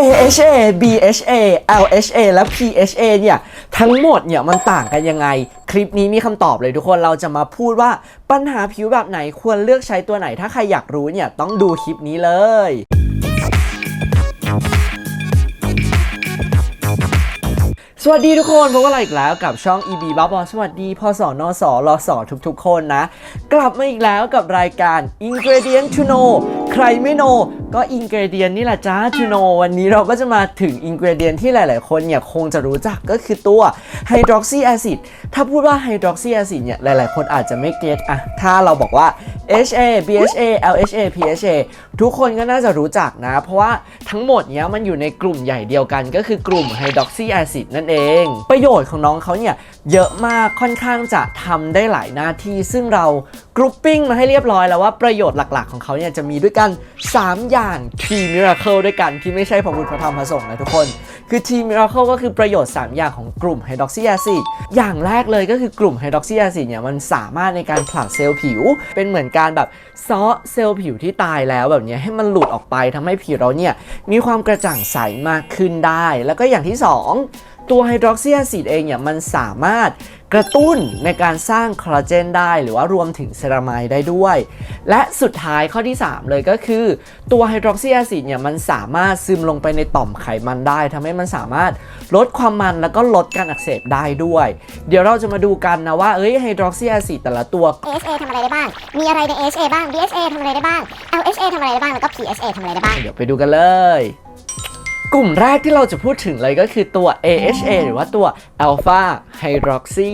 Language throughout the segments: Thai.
AHA BHA LHA และ PHA เนี่ยทั้งหมดเนี่ยมันต่างกันยังไง คลิปนี้มีคำตอบเลยทุกคนเราจะมาพูดว่าปัญหาผิวแบบไหนควรเลือกใช้ตัวไหน ถ้าใครอยากรู้เนี่ยต้องดูคลิปนี้เลย สวัสดีทุกคนพบกันอีกแล้วกับช่อง EB บ้าบอสวัสดีพศนอสอรสอทุกๆ คนนะ กลับมาอีกแล้วกับรายการ Ingredient to know ใครไม่ know ก็ Ingredient นี่แหละจ้า to know วันนี้เราก็จะมาถึง Ingredient ที่หลาย ๆ คนเนี่ยคงจะรู้จักก็คือตัว Hydroxy Acid ถ้าพูดว่า Hydroxy Acid เนี่ยหลาย ๆ คนอาจจะไม่เก็ตอะถ้าเราบอกว่า HA BHA LHA PHA ทุกคนก็น่าจะรู้จักนะ เพราะว่าทั้งหมดเนี้ยมันอยู่ในกลุ่มใหญ่เดียวกันก็คือกลุ่ม Hydroxy Acid นั่นเองประโยชน์ของน้องเขาเนี่ยเยอะมากค่อนข้างจะทำได้หลายหน้าที่ ซึ่งเรากรุ๊ปปิ้งมาให้เรียบร้อยแล้วว่าประโยชน์หลักๆ ของเขาเนี่ยจะมีด้วยกัน 3 อย่าง T Miracle ด้วยกันที่ไม่ใช่พระพุทธพระธรรมพระสงฆ์นะทุกคน คือ T Miracle ก็คือประโยชน์ 3 อย่างของกลุ่ม Hydroxy Acid อย่างแรกเลยก็คือกลุ่ม Hydroxy Acid เนี่ยมันสามารถในการผลัดเซลล์ผิว เป็นเหมือนการแบบซ้อเซลล์ผิวที่ตายแล้วแบบนี้ให้มันหลุดออกไปทำให้ผิวเราเนี่ยมีความกระจ่างใสมากขึ้นได้ แล้วก็อย่างที่ 2 ตัวไฮดรอกซีแอซิดเองเนี่ยมันสามารถกระตุ้นในการสร้างคอลลาเจนได้หรือว่ารวมถึงเซรามายได้ด้วย และสุดท้ายข้อที่ 3 เลยก็คือ ตัวไฮดรอกซีแอซิดเนี่ยมันสามารถซึมลงไปในต่อมไขมันได้ทำให้มันสามารถลดความมันแล้วก็ลดการอักเสบได้ด้วย เดี๋ยวเราจะมาดูกันนะว่าเอ้ยไฮดรอกซีแอซิดแต่ละตัว AHA ทำอะไรได้บ้าง มีอะไรใน AHA บ้าง BHA ทำอะไรได้บ้าง LHA ทำอะไรได้บ้างแล้วก็ PHA ทำอะไรได้บ้าง เดี๋ยวไปดูกันเลย กลุ่มแรกที่เราจะพูดถึงเลยก็คือตัว AHA หรือว่าตัว Alpha Hydroxy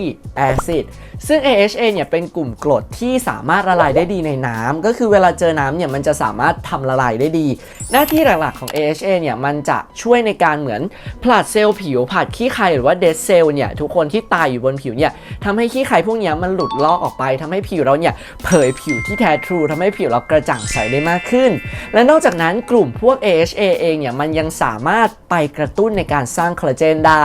Acid ซึ่ง AHA เนี่ยเป็นกลุ่มกรดที่สามารถละลายได้ดีในน้ำก็คือเวลาเจอน้ำเนี่ยมันจะสามารถทำละลายได้ดี หน้าที่หลักๆของ AHA เนี่ยมันจะช่วยในการเหมือนผลัดเซลล์ผิวผลัดขี้ไคหรือว่า dead cell เนี่ยทุกคนที่ตายอยู่บนผิวเนี่ยทำให้ขี้ไคพวกเนี้ยมันหลุดลอกออกไปทำให้ผิวเราเนี่ยเผยผิวที่แท้ทรูทำให้ผิวเรากระจ่างใสได้มากขึ้น และนอกจากนั้นกลุ่มพวก AHA เองเนี่ยมันยังสามารถไปกระตุ้นในการสร้างคอลลาเจนได้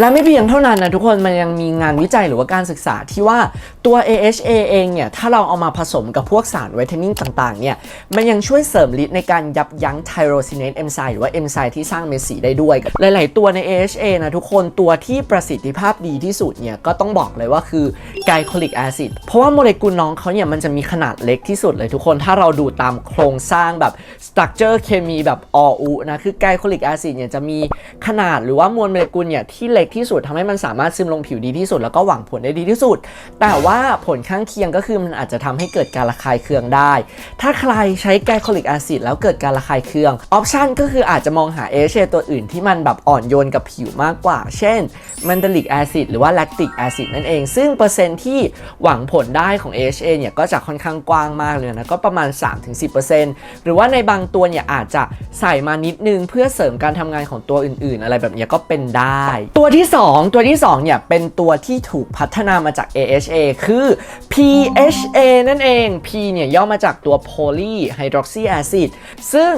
และไม่เพียงเท่านั้นนะทุกคนมันยังมีงานวิจัยหรือว่าการศึกษาที่ว่าตัว AHA เองเนี่ย ถ้าเราเอามาผสมกับพวกสารไวท์เทนนิ่งต่างๆ เนี่ย มันยังช่วยเสริมฤทธิ์ในการยับยั้งไทโรซินเนตเอนไซม์หรือว่าเอนไซม์ที่สร้างเม็ดสีได้ด้วย หลายๆ ตัวใน AHA นะทุกคนตัวที่ประสิทธิภาพดีที่สุดเนี่ย ก็ต้องบอกเลยว่าคือไกลโคลิกแอซิดเพราะว่าโมเลกุลน้องเขาเนี่ยมันจะมีขนาดเล็กที่สุดเลยทุกคนถ้าเราดูตามโครงสร้างแบบสตรัคเจอร์เคมีแบบออุนะคือไกลโคลิกแอซิดเนี่ยจะมีขนาดหรือว่ามวลโมเลกุลเนี่ยที่เล็กที่สุดทำให้มันสามารถซึมลงผิวดีที่สุด แล้วก็หวังผลได้ดีที่สุด แต่ว่าผลข้างเคียงก็คือมันอาจจะทำให้เกิดการระคายเคืองได้ ถ้าใครใช้ไกลโคลิกแอซิดแล้วเกิดการระคายเคืองออปชันก็คืออาจจะมองหาเอชตัวอื่นที่มันแบบอ่อนโยนกับผิวมากกว่า เช่นมันดลิกแอซิดหรือว่าแลคติกแอซิดนั่นเอง ซึ่งเปอร์เซ็นต์ที่หวังผลได้ของ AHA เนี่ยก็จะค่อนข้างกว้างมากเลยนะ ก็ประมาณ 3-10%หรือว่าในบางตัวเนี่ยอาจจะใส่มานิดนึงเพื่อเสริมการทำงานของตัวอื่นๆ อะไรแบบเนี้ยก็เป็นได้ ตัวที่ 2 ตัวที่ 2 เนี่ยเป็นตัวที่ถูกพัฒนามาจาก AHA คือ PHA นั่นเอง P เนี่ยย่อมาจากตัว Poly Hydroxy Acid ซึ่ง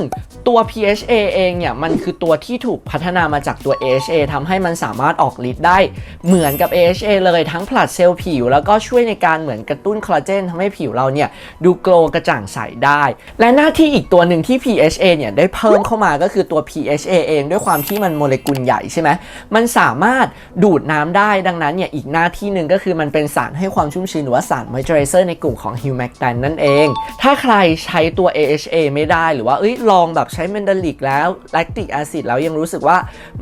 ตัว PHA เองเนี่ยมันคือตัวที่ถูกพัฒนามาจากตัว AHA ทำให้มันสามารถออกฤทธิ์ได้เหมือนกับ AHA เลยทั้งผลัดเซลล์ผิว แล้วก็ช่วยในการเหมือนกระตุ้นคอลลาเจนทำให้ผิวเราเนี่ยดูโกลกระจ่างใสได้ และหน้าที่อีกตัวหนึ่งที่ PHA เนี่ยได้เพิ่มเข้ามาก็คือตัว PHA เองด้วยความที่มันโมเลกุลใหญ่ใช่ไหมมันสามารถดูดน้ำได้ดังนั้นเนี่ยอีกหน้าที่หนึ่งก็คือมันเป็นสารให้ความชุ่มชื้นหรือว่าสาร moisturizer ในกลุ่มของ humectant นั่นเอง ถ้าใครใช้ตัว AHA ไม่ได้หรือว่าเอ้ยลองแบบใช้ Mandelic แล้ว lactic acid แล้วยังรู้สึกว่า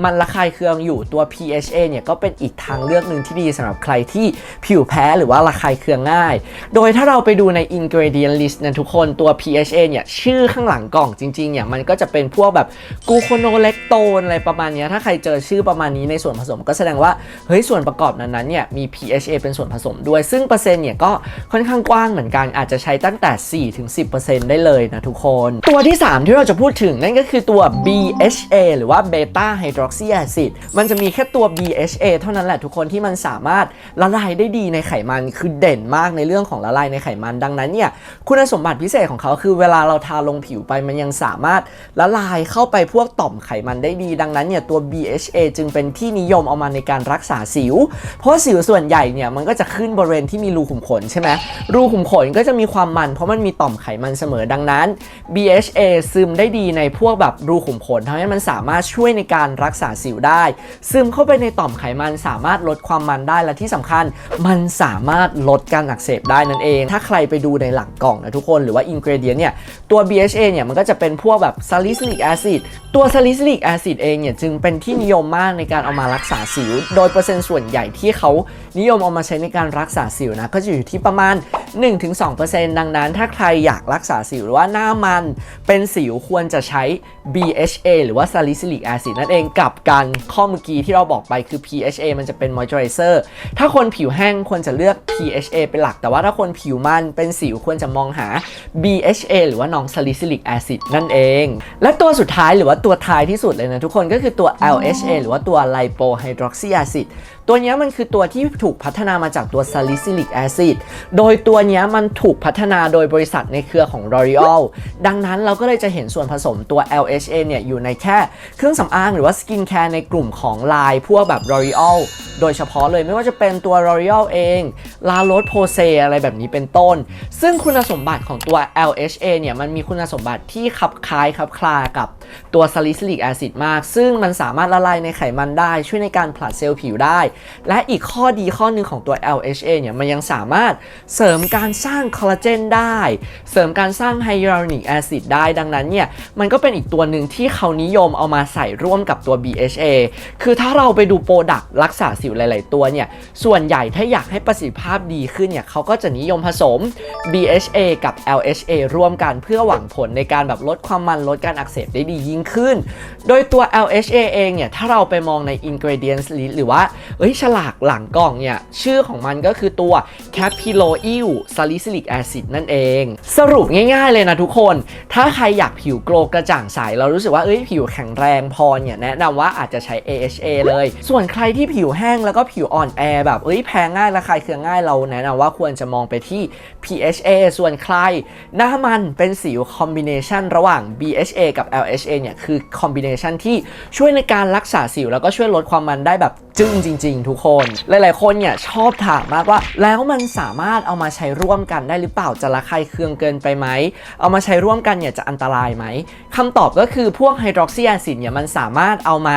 มันระคายเคืองอยู่ตัว PHA เนี่ยก็เป็นอีกทางเลือกหนึ่งที่ดีสำหรับใครที่ผิวแพ้หรือว่าระคายเคืองง่าย โดยถ้าเราไปดูใน ingredient list นะทุกคนตัว PHA เนี่ยชื่อข้างหลังกล่องจริงๆเนี่ยมันก็จะเป็นพวกแบบกูโคโนเลกโตนอะไรประมาณนี้ถ้าใครเจอชื่อประมาณนี้ในส่วนผสม ก็แสดงว่าเฮ้ยส่วนประกอบนั้นๆเนี่ยมี PHA เป็นส่วนผสมด้วย ซึ่งเปอร์เซ็นต์เนี่ยก็ค่อนข้างกว้างเหมือนกันอาจจะใช้ตั้งแต่ 4-10%ได้เลยนะทุกคน ตัวที่ 3 ที่เราจะพูดถึงนั่นก็คือตัว BHA หรือว่า Beta Hydroxy Acid มันจะมีแค่ตัว BHA เท่านั้นแหละทุกคนที่มันสามารถละลายได้ดีในไขมันคือเด่นมากในเรื่องของละลายในไขมันดังนั้นเนี่ยคุณสมบัติพิเศษของเขาคือเวลาเราทาลงผิวไปมันยังสามารถละลายเข้าไปพวกต่อมไขไขมันได้ดี ดังนั้นเนี่ยตัว BHA จึงเป็นที่นิยมเอามาในการรักษาสิว เพราะสิวส่วนใหญ่เนี่ยมันก็จะขึ้นบริเวณที่มีรูขุมขนใช่ไหมรูขุมขนก็จะมีความมัน เพราะมันมีต่อมไขมันเสมอดังนั้น BHA ซึมได้ดีในพวกแบบรูขุมขนทำให้มันสามารถช่วยในการรักษาสิวได้ ซึมเข้าไปในต่อมไขมันสามารถลดความมันได้และที่สำคัญ มันสามารถลดการอักเสบได้นั่นเอง ถ้าใครไปดูในหลังกล่องนะทุกคนหรือว่าอินกรเดียนเนี่ยตัว BHA เนี่ยมันก็จะเป็นพวกแบบ salicylic acid ตัว salicylic acid เองเนี่ยจึงเป็นที่นิยมมากในการเอามารักษาสิว โดยเปอร์เซ็นต์ส่วนใหญ่ที่เขานิยมเอามาใช้ในการรักษาสิวนะก็จะอยู่ที่ประมาณ 1-2%ดังนั้น ถ้าใครอยากรักษาสิวหรือว่าหน้ามันเป็นสิวควรจะใช้ BHA หรือว่า salicylic acid นั่นเองกับการข้อเมื่อกี้ที่เราบอกไปคือ PHA มันจะเป็น moisturizer ถ้าคนผิวแห้งควรจะเลือก PHA เป็นหลัก แต่ว่าถ้าคนผิวมันเป็นสิวควรจะมองหา BHA หรือว่าน้อง salicylic acid นั่นเอง และตัวสุดท้ายหรือว่าตัวท้ายที่สุดเลยนะทุกคนก็คือตัว LHA หรือว่าตัวไฮดรอกซิแอซิดตัวนี้มันคือตัวที่ถูกพัฒนามาจากตัวซาลิซิลิกแอซิดโดยตัวนี้มันถูกพัฒนาโดยบริษัทในเครือของ L'Oreal ดังนั้นเราก็เลยจะเห็นส่วนผสมตัว LHA เนี่ยอยู่ในแค่เครื่องสำอางหรือว่าสกินแคร์ในกลุ่มของลายพวกแบบ L'Oreal โดยเฉพาะเลยไม่ว่าจะเป็นตัว L'Oreal เอง La Roche Posay อะไรแบบนี้เป็นต้น ซึ่งคุณสมบัติของตัว LHA เนี่ยมันมีคุณสมบัติที่คลับคล้ายคลับคลากับตัว salicylic acid มาก ซึ่งมันสามารถละลายในไขมันได้ ช่วยในการผลัดเซลล์ผิวได้ และอีกข้อดีข้อหนึ่งของตัว LHA เนี่ยมันยังสามารถเสริมการสร้างคอลลาเจนได้ เสริมการสร้างไฮยาลูรอนิกแอซิดได้ดังนั้นเนี่ยมันก็เป็นอีกตัวหนึ่งที่เขานิยมเอามาใส่ร่วมกับตัว BHA คือถ้าเราไปดูโปรดักต์รักษาสิวหลาย ๆ ตัวเนี่ยส่วนใหญ่ถ้าอยากให้ประสิทธิภาพดีขึ้นเนี่ยเขาก็จะนิยมผสม BHA กับ LHA ร่วมกันเพื่อหวังผลในการแบบลดความมันลดการอักเสบได้ดียิ่งขึ้น โดยตัว LHA เองเนี่ย ถ้าเราไปมองใน ingredients list หรือว่าเอ้ยฉลากหลังกล่องเนี่ย ชื่อของมันก็คือตัว caprylyl salicylic acid นั่นเอง สรุปง่ายๆเลยนะทุกคน ถ้าใครอยากผิวโกลกระจ่างใส เรารู้สึกว่าเอ้ยผิวแข็งแรงพอเนี่ยแนะนำว่าอาจจะใช้ AHA เลย ส่วนใครที่ผิวแห้งแล้วก็ผิวอ่อนแอแบบเอ้ยแพ้ง่ายและคายเคืองง่ายเราแนะนำว่าควรจะมองไปที่ PH PHA ส่วนใคร หน้ามันเป็นสิวคอมบิเนชันระหว่าง BHA กับ LHA เนี่ยคือคอมบิเนชันที่ช่วยในการรักษาสิว แล้วก็ช่วยลดความมันได้แบบจึ้งจริง ๆ ทุกคน หลาย ๆ คนเนี่ยชอบถามมากว่า แล้วมันสามารถเอามาใช้ร่วมกันได้หรือเปล่าจะระคายเคืองเกินไปไหม เอามาใช้ร่วมกันเนี่ยจะอันตรายไหมคำตอบก็คือพวกไฮดรอกซีแอซิดเนี่ยมันสามารถเอามา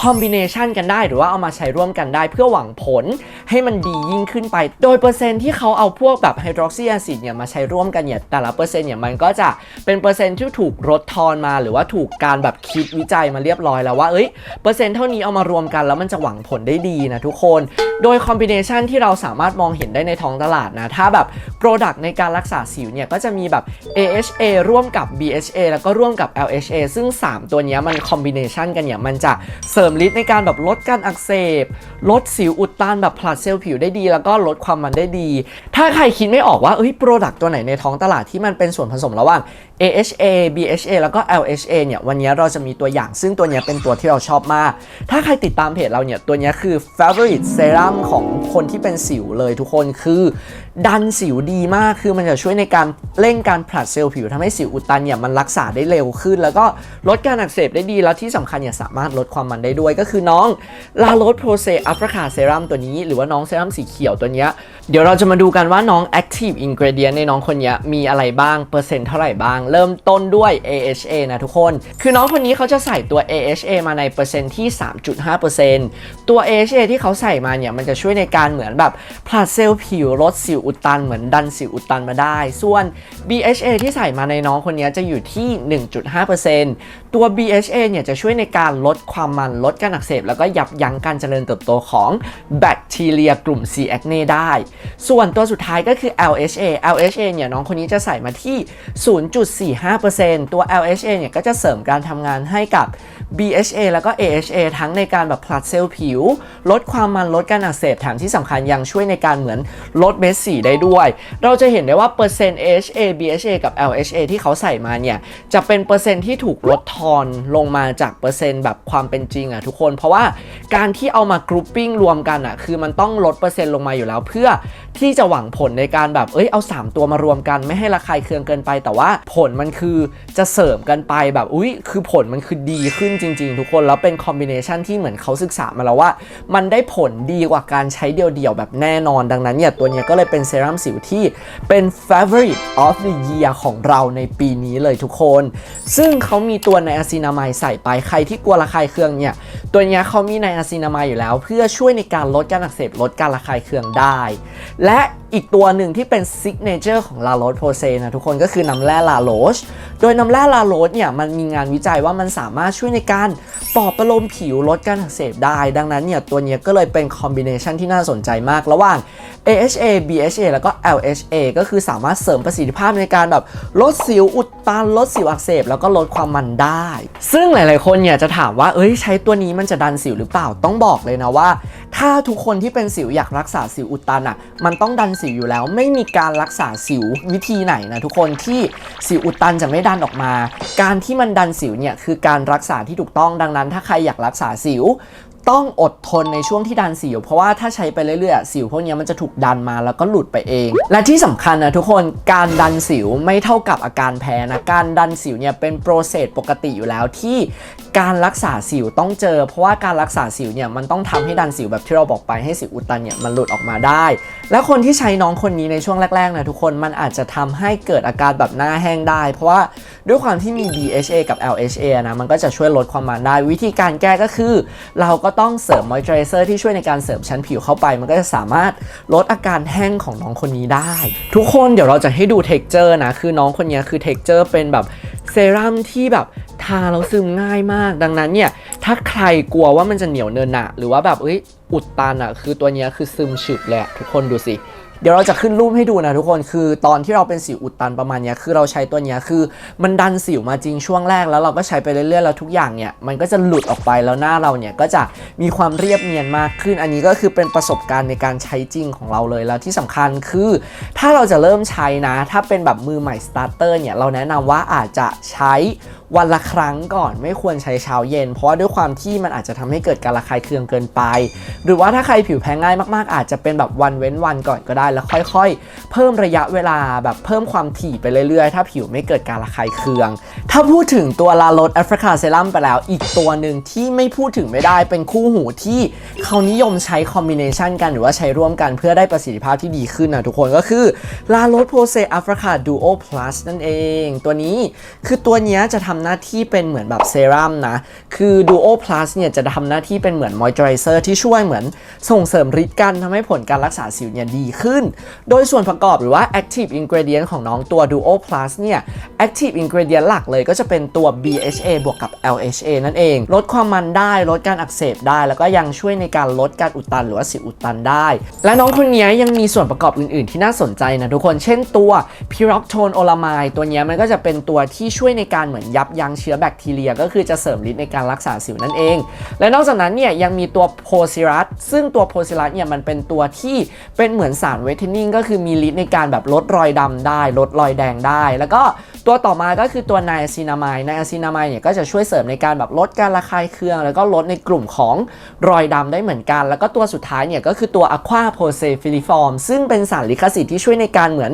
คอมบิเนชันกันได้ หรือว่าเอามาใช้ร่วมกันได้เพื่อหวังผลให้มันดียิ่งขึ้นไป โดยเปอร์เซ็นต์ที่เขาเอาพวกแบบไฮดรอกซีแอซิดเนี่ยมาใช้ร่วมกันเนี่ยแต่ละเปอร์เซ็นต์เนี่ยมันก็จะเป็นเปอร์เซ็นต์ที่ถูกลดทอนมา หรือว่าถูกการแบบคิดวิจัยมาเรียบร้อยแล้วว่าเอ้ยเปอร์เซ็นต์เท่านี้เอามารวมกันแล้วมันจะหวังผลได้ดีนะทุกคน โดยคอมบิเนชันที่เราสามารถมองเห็นได้ในท้องตลาดนะถ้าแบบโปรดักต์ในการรักษาสิวเนี่ยก็จะมีแบบ AHA ร่วมกับ BHA แล้วก็ร่วมกับ LHA ซึ่ง 3 ตัวเนี้ยมันคอมบิเนชันกันเนี่ยมันจะเสริมฤทธิ์ในการแบบลดการอักเสบ ลดสิวอุดตันแบบผลัดเซลล์ผิวได้ดี แล้วก็ลดความมันได้ดี ถ้าใครคิดไม่ออกว่าเอ้ยโปรดักต์ตัวไหนในท้องตลาดที่มันเป็นส่วนผสมระหว่าง AHA BHA แล้วก็ LHA เนี่ยวันนี้เราจะมีตัวอย่าง ซึ่งตัวเนี้ยเป็นตัวที่เราชอบมาก ถ้าใครติดตามเพจเราเนี่ย ตัวเนี้ยคือ favorite serum ของคนที่เป็นสิวเลยทุกคนคือ ดันสิวดีมากคือมันจะช่วยในการเร่งการผลัดเซลล์ผิวทำให้สิวอุดตันเนี่ยมันรักษาได้เร็วขึ้น แล้วก็ลดการอักเสบได้ดีแล้วที่สำคัญเนี่ยสามารถลดความมันได้ด้วยก็คือน้อง La Roche Posay Ultra Card Serum ตัวนี้ หรือว่าน้องเซรั่มสีเขียวตัวเนี้ยเดี๋ยวเราจะมาดูกันว่าน้อง Active Ingredient ในน้องคนเนี้ยมีอะไรบ้างเปอร์เซ็นต์เท่าไหร่บ้างเริ่มต้นด้วย AHA นะทุกคน คือน้องคนนี้เขาจะใส่ตัว AHA มาในเปอร์เซ็นต์ที่ 3.5%ตัว AHA ที่เขาใส่มาเนี่ยมันจะช่วยในการเหมือนแบบผลัดเซลล์ผิวลดสิวอุดตันเหมือนดันสิวอุดตันมาได้ ส่วน BHA ที่ใส่มาในน้องคนนี้จะอยู่ที่ 1.5%ตัว BHA เนี่ยจะช่วยในการลดความมันลดการอักเสบแล้วก็ยับยั้งการเจริญเติบโตของแบคทีเรียกลุ่ม C. acne ได้ ส่วนตัวสุดท้ายก็คือ LHA LHA เนี่ยน้องคนนี้จะใส่มาที่0.45%ตัว LHA เนี่ยก็จะเสริมการทำงานให้กับ BHA แล้วก็ AHA ทั้งในการแบบผลัดเซลล์ผิว ลดความมันลดการอักเสบแถมที่สำคัญยังช่วยในการเหมือนลดเม็ดสีได้ด้วย เราจะเห็นได้ว่าเปอร์เซ็นต์ AHA BHA กับ LHA ที่เขาใส่มาเนี่ย จะเป็นเปอร์เซ็นต์ที่ถูกลดทอนลงมาจากเปอร์เซ็นต์แบบความเป็นจริงอะทุกคน เพราะว่าการที่เอามากรุ๊ปปิ้งรวมกันอะคือมันต้องลดเปอร์เซ็นต์ลงมาอยู่แล้ว เพื่อที่จะหวังผลในการแบบเอ้ยเอา 3 ตัวมารวมกันไม่ให้ระคายเคืองเกินไป แต่ว่าผลมันคือจะเสริมกันไปแบบอุ้ยคือผลมันคือดีขึ้นจริง ๆ ทุกคนแล้วเป็นคอมบิเนชันที่เหมือนเขาศึกษามาแล้วว่า มันได้ผลดีกว่าการใช้เดี่ยวๆแบบแน่นอนดังนั้นเนี่ยตัวนี้ก็เลยเป็นเซรั่มสิวที่เป็น favorite of the year ของเราในปีนี้เลยทุกคน ซึ่งเขามีตัวไนอาซินามายใส่ไปใครที่กลัวระคายเคืองเนี่ยตัวนี้เขามีไนอาซินามายอยู่แล้ว เพื่อช่วยในการลดการอักเสบลดการระคายเคืองได้ และอีกตัวหนึ่งที่เป็นซิกเนเจอร์ของลาโรสโพเซนะทุกคนก็คือน้ำแร่ลาโรสโดยน้ำแร่ลาโรสเนี่ยมันมีงานวิจัยว่ามันสามารถช่วยในการปลอบประโลมผิวลดการอักเสบได้ ดังนั้นเนี่ยตัวเนี้ยก็เลยเป็นคอมบิเนชันที่น่าสนใจมากระหว่าง AHA BHA แล้วก็ LHA ก็คือสามารถเสริมประสิทธิภาพในการแบบลดสิวอุดตันลดสิวอักเสบ แล้วก็ลดความมันได้ ซึ่งหลายๆคนเนี่ยจะถามว่าเอ้ยใช้ตัวนี้มันจะดันสิวหรือเปล่าต้องบอกเลยนะว่า ถ้าทุกคนที่เป็นสิวอยากรักษาสิวอุดตันอะมันต้องดันสิวอยู่แล้ว ไม่มีการรักษาสิววิธีไหนนะทุกคนที่สิวอุดตันจะไม่ดันออกมา การที่มันดันสิวเนี่ยคือการรักษาที่ถูกต้องดังนั้น ถ้าใครอยากรักษาสิว ต้องอดทนในช่วงที่ดันสิว เพราะว่าถ้าใช้ไปเรื่อยๆ สิวพวกนี้มันจะถูกดันมาแล้วก็หลุดไปเอง และที่สำคัญนะทุกคนการดันสิวไม่เท่ากับอาการแพ้นะการดันสิวเนี่ยเป็นโปรเซสปกติอยู่แล้วที่การรักษาสิวต้องเจอ เพราะว่าการรักษาสิวเนี่ยมันต้องทำให้ดันสิวแบบที่เราบอกไปให้สิวอุดตันเนี่ยมันหลุดออกมาได้ และคนที่ใช้น้องคนนี้ในช่วงแรกๆนะทุกคนมันอาจจะทำให้เกิดอาการแบบหน้าแห้งได้ เพราะว่าด้วยความที่มี BHA กับ LHA นะมันก็จะช่วยลดความมันได้ วิธีการแก้ก็คือ เราก็ต้องเสริมมอยเจอร์เซอร์ที่ช่วยในการเสริมชั้นผิวเข้าไป มันก็จะสามารถลดอาการแห้งของน้องคนนี้ได้ ทุกคนเดี๋ยวเราจะให้ดูเท็กเจอร์นะ คือน้องคนนี้คือเท็กเจอร์เป็นแบบเซรั่มที่แบบทาแล้วซึมง่ายมาก ดังนั้นเนี่ย ถ้าใครกลัวว่ามันจะเหนียวเนินหนะหรือว่าแบบเอ้ยอุดตันอะคือตัวนี้คือซึมฉึบแหละทุกคนดูสิ เดี๋ยวเราจะขึ้นรูปให้ดูนะทุกคนคือตอนที่เราเป็นสิวอุดตันประมาณนี้คือเราใช้ตัวนี้คือมันดันสิวมาจริงช่วงแรกแล้วเราก็ใช้ไปเรื่อยๆแล้วทุกอย่างเนี่ยมันก็จะหลุดออกไปแล้วหน้าเราเนี่ยก็จะมีความเรียบเนียนมากขึ้น อันนี้ก็คือเป็นประสบการณ์ในการใช้จริงของเราเลยแล้วที่สำคัญคือ ถ้าเราจะเริ่มใช้นะ ถ้าเป็นแบบมือใหม่สตาร์เตอร์เนี่ยเราแนะนำว่าอาจจะใช้วันละครั้งก่อนไม่ควรใช้เช้าเย็น เพราะว่าด้วยความที่มันอาจจะทำให้เกิดการระคายเคืองเกินไป หรือว่าถ้าใครผิวแพ้ง่ายมากๆ อาจจะเป็นแบบวันเว้นวันก่อนก็ได้ แล้วค่อยๆ เพิ่มระยะเวลาแบบเพิ่มความถี่ไปเรื่อยๆ ถ้าผิวไม่เกิดการระคายเคือง ถ้าพูดถึงตัวลาโรสแอฟริกาเซรั่มไปแล้ว อีกตัวหนึ่งที่ไม่พูดถึงไม่ได้เป็นคู่หูที่เขานิยมใช้คอมบิเนชันกันหรือว่าใช้ร่วมกันเพื่อได้ประสิทธิภาพที่ดีขึ้นนะทุกคนก็คือลาโรสโพเซแอฟริกาดูโอพลัสนั่นเอง ตัวนี้คือตัวนี้จะทำหน้าที่เป็นเหมือนแบบเซรั่มนะ คือ Duo Plus เนี่ยจะทำหน้าที่เป็นเหมือนมอยเจอไรเซอร์ที่ช่วยเหมือนส่งเสริมฤทธิ์กันทำให้ผลการรักษาสิวเนี่ยดีขึ้น โดยส่วนประกอบหรือว่า Active Ingredient ของน้องตัว Duo Plus เนี่ย Active Ingredient หลักเลยก็จะเป็นตัว BHA บวกกับ LHA นั่นเอง ลดความมันได้ ลดการอักเสบได้ แล้วก็ยังช่วยในการลดการอุดตันหรือว่าสิวอุดตันได้ และน้องคนนี้ยังมีส่วนประกอบอื่น ๆ ที่น่าสนใจนะทุกคน เช่นตัว Pyroxone Olamide ตัวเนี้ยมันก็จะเป็นตัวที่ช่วยในการเหมือนยับยั้งเชื้อแบคทีเรีย ก็คือจะเสริมฤทธิ์ในการรักษาสิวนั่นเอง และนอกจากนั้นเนี่ยยังมีตัวโพซิรัสซึ่งตัวโพซิรัสเนี่ยมันเป็นตัวที่เป็นเหมือนสารเวทเทนนิ่งก็คือมีฤทธิ์ในการแบบลดรอยดำได้ ลดรอยแดงได้ แล้วก็ตัวต่อมาก็คือตัวไนอาซินามายไนอาซินามายเนี่ยก็จะช่วยเสริมในการแบบลดการระคายเคือง แล้วก็ลดในกลุ่มของรอยดำได้เหมือนกัน แล้วก็ตัวสุดท้ายเนี่ยก็คือตัว Aqua p o s e f i l i f o r m ซึ่งเป็นสารลิขสิทธิ์ที่ช่วยในการเหมือน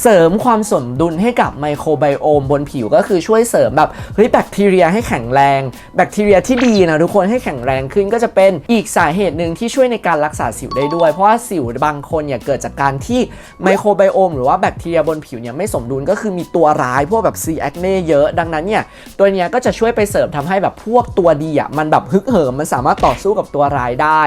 เสริมความสมดุลให้กับไมโครไบโอมบนผิวก็คือช่วยเสริมแบบเฮ้ยแบคทีเรียให้แข็งแรง แบคทีเรียที่ดีนะทุกคนให้แข็งแรงขึ้นก็จะเป็นอีกสาเหตุหนึ่งที่ช่วยในการรักษาสิวได้ด้วย เพราะว่าสิวบางคนเนี่ยเกิดจากการที่ไมโครไบโอมหรือว่าแบคทีเรียบนผิวเนี่ยไม่สมดุลก็คือมีตัวร้ายพวกแบบซีแอคเน่เยอะ ดังนั้นเนี่ยตัวเนี้ยก็จะช่วยไปเสริมทำให้แบบพวกตัวดีอะมันแบบฮึกเหิมมันสามารถต่อสู้กับตัวร้ายได้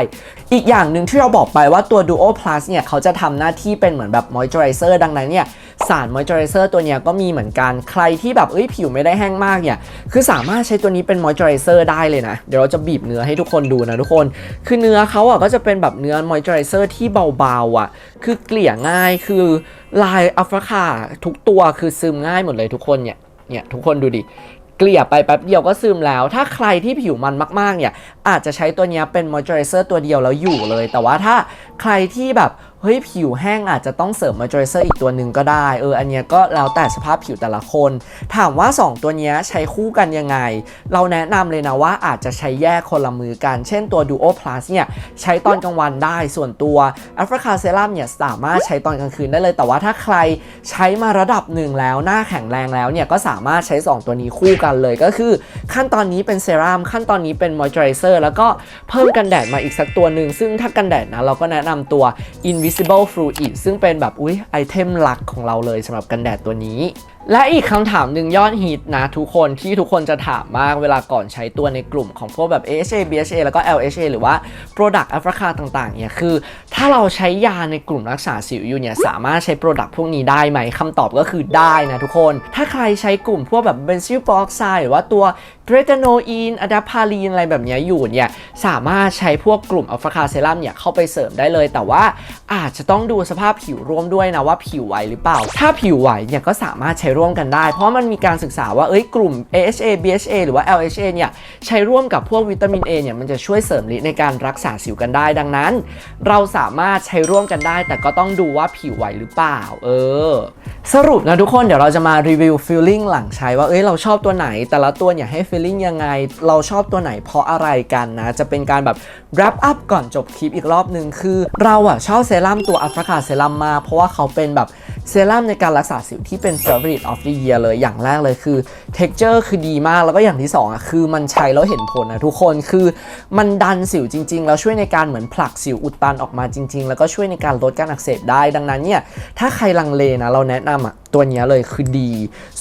อีกอย่างหนึ่งที่เราบอกไปว่าตัว Duo Plus เนี่ยเขาจะทำหน้าที่เป็นเหมือนแบบมอยเจอไรเซอร์ดังนั้นเนี่ย สารมอยเจอไรเซอร์ตัวเนี้ยก็มีเหมือนกันใครที่แบบเอ้ยผิวไม่ได้แห้งมากเนี่ยคือสามารถใช้ตัวนี้เป็นมอยเจอไรเซอร์ได้เลยนะ เดี๋ยวเราจะบีบเนื้อให้ทุกคนดูนะทุกคน คือเนื้อเขาอะก็จะเป็นแบบเนื้อมอยเจอไรเซอร์ที่เบาๆอะ คือเกลี่ยง่ายคือลายอัฟริกาทุกตัวคือซึมง่ายหมดเลยทุกคนเนี่ยเนี่ยทุกคนดูดิเกลี่ยไปแป๊บเดียวก็ซึมแล้ว ถ้าใครที่ผิวมันมากๆเนี่ยอาจจะใช้ตัวนี้เป็นมอยเจอไรเซอร์ตัวเดียวแล้วอยู่เลย แต่ว่าถ้าใครที่แบบ เฮ้ยผิวแห้งอาจจะต้องเสริมมอยเจอร์เซอร์อีกตัวหนึ่งก็ได้ เอออันเนี้ยก็แล้วแต่สภาพผิวแต่ละคน ถามว่า 2 ตัวเนี้ยใช้คู่กันยังไง เราแนะนำเลยนะว่าอาจจะใช้แยกคนละมือกัน เช่นตัว Duo Plus เนี่ยใช้ตอนกลางวันได้ส่วนตัว a f r i c a Serum เนี่ยสามารถใช้ตอนกลางคืนได้เลยแต่ว่าถ้าใครใช้มาระดับหนึ่งแล้วหน้าแข็งแรงแล้วเนี่ยก็สามารถใช้ 2 ตัวนี้คู่กันเลยก็คือ ขั้นตอนนี้เป็นเซรั่มขั้นตอนนี้เป็นมอยเจอร์เซอร์แล้วก็เพิ่มกันแดดมาอีกสักตัวหนึ่งซึ่งถ้ากันแดดนะเราก็แนะนำตัว visible Fluid ซึ่งเป็นแบบอุ้ยไอเทมหลักของเราเลยสำหรับกันแดดตัวนี้และอีกคำถามหนึ่งยอดฮิตนะทุกคนที่ทุกคนจะถามมากเวลาก่อนใช้ตัวในกลุ่มของพวกแบบ AHA BHA แล้วก็ LHA หรือว่า Product a f r i c a ต่างๆเนี่ยคือถ้าเราใช้ยาในกลุ่มรักษาสิวอยู่เนี่ยสามารถใช้ Product พวกนี้ได้ไหมคำตอบก็คือได้นะทุกคน ถ้าใครใช้กลุ่มพวกแบบ Benzyl Peroxide หรือว่าตัว r e t i n o i n Adapalene อะไรแบบนี้อยู่เนี่ยสามารถใช้พวกกลุ่ม a f r i c a Serum เนี่ยเข้าไปเสริมได้เลย แต่ว่าอาจจะต้องดูสภาพผิวร่วมด้วยนะว่าผิวไหวหรือเปล่า ถ้าผิวไหวเนี่ยก็สามารถใช้ร่วมกันได้ เพราะมันมีการศึกษาว่าเอ้ยกลุ่ม AHA BHA หรือว่า LHA เนี่ยใช้ร่วมกับพวกวิตามิน A เนี่ยมันจะช่วยเสริมฤทธิ์ในการรักษาสิวกันได้ดังนั้น เราสามารถใช้ร่วมกันได้ แต่ก็ต้องดูว่าผิวไหวหรือเปล่า เออ สรุปนะทุกคนเดี๋ยวเราจะมารีวิวฟีลลิ่งหลังใช้ว่าเอ้ยเราชอบตัวไหน แต่ละตัวเนี่ยให้ฟีลลิ่งยังไง เราชอบตัวไหนเพราะอะไรกันนะ จะเป็นการแบบ wrap up ก่อนจบคลิปอีกรอบหนึ่งคือ เราอะชอบเซรั่มตัวอัฟริกาเซรั่มมาเพราะว่าเขาเป็นแบบ เซรั่มในการรักษาสิวที่เป็น favorite of the year เลยอย่างแรกเลยคือ texture คือดีมากแล้วก็อย่างที่สองอะคือมันใช้แล้วเห็นผลนะทุกคนคือมันดันสิวจริง ๆ แล้วช่วยในการเหมือนผลักสิวอุดตันออกมาจริง ๆ แล้วก็ช่วยในการลดการอักเสบได้ดังนั้นเนี่ยถ้าใครลังเลนะเราแนะนำอะ ตัวนี้เลยคือดี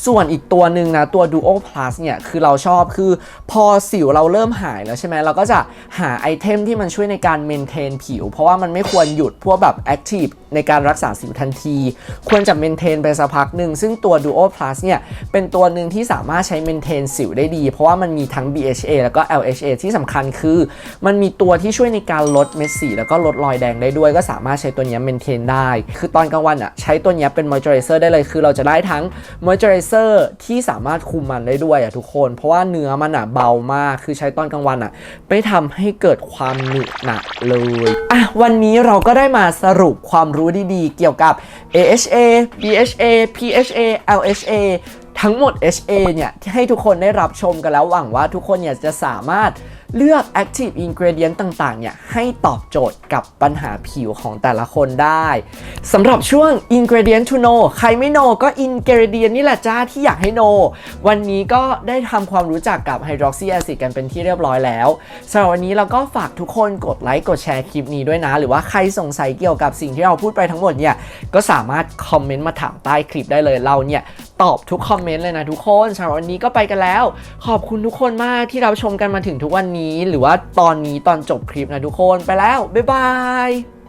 ส่วนอีกตัวหนึ่งนะตัว Duo Plus เนี่ยคือเราชอบคือพอสิวเราเริ่มหายแล้วใช่ไหมเราก็จะหาไอเทมที่มันช่วยในการเมนเทนผิว เพราะว่ามันไม่ควรหยุดพวกแบบแอคทีฟในการรักษาสิวทันที ควรจะเมนเทนไปสักพักหนึ่ง ซึ่งตัว Duo Plus เนี่ยเป็นตัวหนึ่งที่สามารถใช้เมนเทนสิวได้ดี เพราะว่ามันมีทั้ง BHA แล้วก็ LHA ที่สำคัญคือ มันมีตัวที่ช่วยในการลดเม็ดสีแล้วก็ลดรอยแดงได้ด้วย ก็สามารถใช้ตัวนี้เมนเทนได้ คือตอนกลางวันอะใช้ตัวนี้เป็นมอยเจอร์เซอร์ได้เลยคือเราจะได้ทั้งมอยเจอร์เซอร์ที่สามารถคุมมันได้ด้วยอะทุกคน เพราะว่าเนื้อมันอะเบามากคือใช้ตอนกลางวันอะไม่ทำให้เกิดความหนึบหนักเลยอะวันนี้เราก็ได้มาสรุปความรู้ดีๆ เกี่ยวกับ AHA BHA PHA LHA ทั้งหมด HA เนี่ยที่ให้ทุกคนได้รับชมกันแล้วหวังว่าทุกคนเนี่ยจะสามารถ เลือก active ingredient ต่างๆ เนี่ยให้ตอบโจทย์กับปัญหาผิวของแต่ละคนได้สำหรับช่วง ingredient to know ใครไม่ know ก็ ingredient นี่แหละจ้าที่อยากให้ know วันนี้ก็ได้ทำความรู้จักกับ hydroxy acid กันเป็นที่เรียบร้อยแล้วสำหรับวันนี้เราก็ฝากทุกคนกดไลค์กดแชร์คลิปนี้ด้วยนะ หรือว่าใครสงสัยเกี่ยวกับสิ่งที่เราพูดไปทั้งหมดเนี่ยก็สามารถคอมเมนต์มาถามใต้คลิปได้เลยเราเนี่ย ตอบทุกคอมเมนต์เลยนะทุกคนสำหรับวันนี้ก็ไปกันแล้ว ขอบคุณทุกคนมากที่รับชมกันมาถึงทุกวันนี้ หรือว่าตอนนี้ตอนจบคลิปนะทุกคนไปแล้ว บ๊ายบาย